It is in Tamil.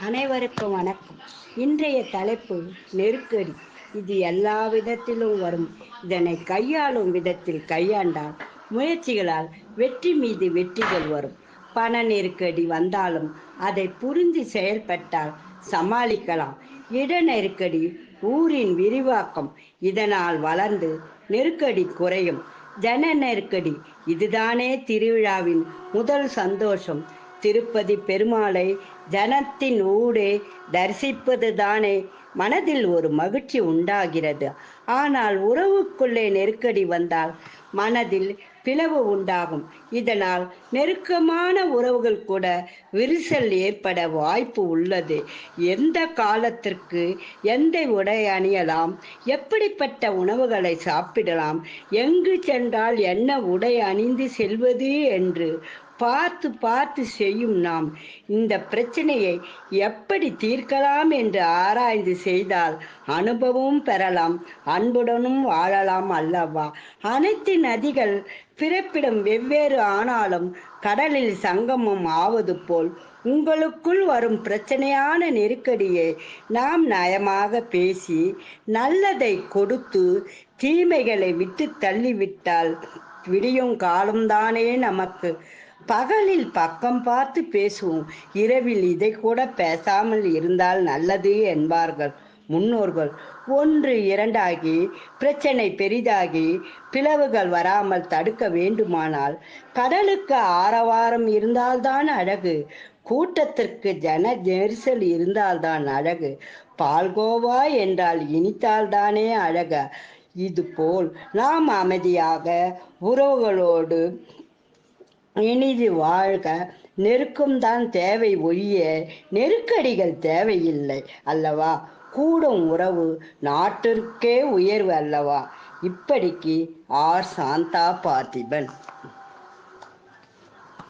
அனைவருக்கும் வணக்கம். இன்றைய தலைப்பு நெருக்கடி. இது எல்லா விதத்திலும் வரும். இதனை கையாளும் விதத்தில் கையாண்டால் முயற்சிகளால் வெற்றி மீது வெற்றிகள் வரும். பண நெருக்கடி வந்தாலும் அதை புரிந்து செயல்பட்டால் சமாளிக்கலாம். இட நெருக்கடி ஊரின் விரிவாக்கம். இதனால் வளர்ந்து நெருக்கடி குறையும். ஜன நெருக்கடி. இதுதானே திருவிழாவின் முதல் சந்தோஷம். திருப்பதி பெருமாளை ஜனத்தின் ஊடே தரிசிப்பது தானே மனதில் ஒரு மகிழ்ச்சி உண்டாகிறது. ஆனால் உறவுக்குள்ளே நெருக்கடி வந்தால் மனதில் பிளவு உண்டாகும். இதனால் நெருக்கமான உறவுகள் கூட விரிசல் ஏற்பட வாய்ப்பு உள்ளது. எந்த காலத்திற்கு எந்த உடை அணியலாம்? எப்படிப்பட்ட உணவுகளை சாப்பிடலாம்? எங்கு சென்றால் என்ன உடை அணிந்து செல்வது என்று பார்த்து பார்த்து செய்யும் நாம் இந்த பிரச்சனையை எப்படி தீர்க்கலாம் என்று ஆராய்ந்து செய்தால் அனுபவம் பெறலாம் அன்புடனும் வாழலாம் அல்லவா? அனைத்து நதிகள் பிறப்பிடம் வெவ்வேறு ஆனாலும் கடலில் சங்கமம் ஆவது போல் உங்களுக்குள் வரும் பிரச்சனையான நெருக்கடியை நாம் நயமாக பேசி நல்லதை கொடுத்து தீமைகளை விட்டு தள்ளிவிட்டால் விடியும் காலம்தானே நமக்கு. பகலில் பக்கம் பார்த்து பேசுவோம். இரவில் இதை கூட பேசாமல் இருந்தால் நல்லது என்பார்கள் முன்னோர்கள். ஒன்று இரண்டாகி பிரச்சனை பெரிதாகி பிளவுகள் வராமல் தடுக்க வேண்டுமானால் கடலுக்கு ஆரவாரம் இருந்தால்தான் அழகு. கூட்டத்திற்கு ஜன நெரிசல் இருந்தால்தான் அழகு. பால்கோவா என்றால் இனித்தால்தானே அழக. இதுபோல் நாம் அமைதியாக உறவுகளோடு இனிது வாழ்க. நெருக்கம் தான் தேவை ஒழிய நெருக்கடிகள் தேவையில்லை அல்லவா? கூடும் உறவு நாட்டிற்கே உயர்வு அல்லவா? இப்படிக்கு ஆர் சாந்தா பார்த்திபன்.